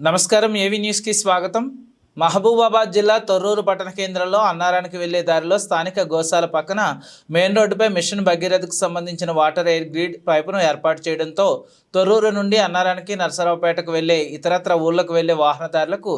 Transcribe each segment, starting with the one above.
నమస్కారం ఏవి న్యూస్కి స్వాగతం? మహబూబాబాద్ జిల్లా తొర్రూరు పట్టణ కేంద్రంలో అన్నారానికి వెళ్ళే దారిలో స్థానిక గోశాల పక్కన మెయిన్ రోడ్డుపై మిషన్ భగీరథకు సంబంధించిన వాటర్ ఎయిర్ గ్రిడ్ పైపును ఏర్పాటు చేయడంతో తొర్రూరు నుండి అన్నారానికి నరసరావుపేటకు వెళ్ళే ఇతరత్ర ఊళ్ళకు వెళ్ళే వాహనదారులకు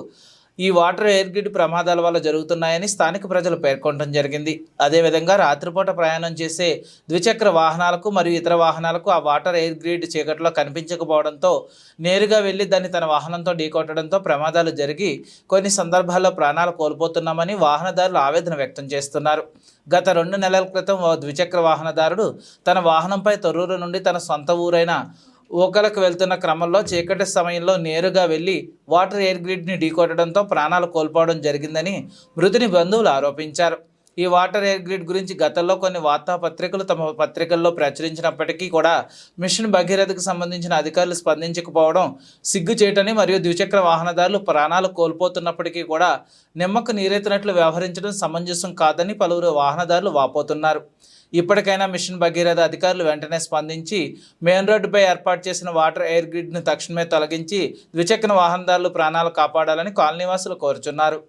ఈ వాటర్ ఎయిర్ గ్రిడ్ ప్రమాదాల వల్ల జరుగుతున్నాయని స్థానిక ప్రజలు పేర్కొనడం జరిగింది. అదేవిధంగా రాత్రిపూట ప్రయాణం చేసే ద్విచక్ర వాహనాలకు మరియు ఇతర వాహనాలకు ఆ వాటర్ ఎయిర్ గ్రిడ్ చీకట్లో కనిపించకపోవడంతో నేరుగా వెళ్ళి దాన్ని తన వాహనంతో ఢీకొట్టడంతో ప్రమాదాలు జరిగి కొన్ని సందర్భాల్లో ప్రాణాలు కోల్పోతున్నామని వాహనదారులు ఆవేదన వ్యక్తం చేస్తున్నారు. గత రెండు నెలల క్రితం ఓ ద్విచక్ర వాహనదారుడు తన వాహనంపై తొర్రూరు నుండి తన సొంత ఊరైన ఊకలకు వెళ్తున్న క్రమంలో చీకటి సమయంలో నేరుగా వెళ్ళి వాటర్ ఎయిర్ గ్రిడ్ని ఢీకొట్టడంతో ప్రాణాలు కోల్పోవడం జరిగిందని మృతుని బంధువులు ఆరోపించారు. ఈ వాటర్ ఎయిర్ గ్రిడ్ గురించి గతంలో కొన్ని వార్తాపత్రికలు తమ పత్రికల్లో ప్రచురించినప్పటికీ కూడా మిషన్ భగీరథకు సంబంధించిన అధికారులు స్పందించకపోవడం సిగ్గుచేటని మరియు ద్విచక్ర వాహనదారులు ప్రాణాలు కోల్పోతున్నప్పటికీ కూడా నిమ్మకు నీరెత్తినట్లు వ్యవహరించడం సమంజసం కాదని పలువురు వాహనదారులు వాపోతున్నారు. ఇప్పటికైనా మిషన్ భగీరథ అధికారులు వెంటనే స్పందించి మెయిన్ రోడ్డుపై ఏర్పాటు చేసిన వాటర్ ఎయిర్ గ్రిడ్ను తక్షణమే తొలగించి ద్విచక్ర వాహనదారులు ప్రాణాలు కాపాడాలని కాలనీవాసులు కోరుచున్నారు.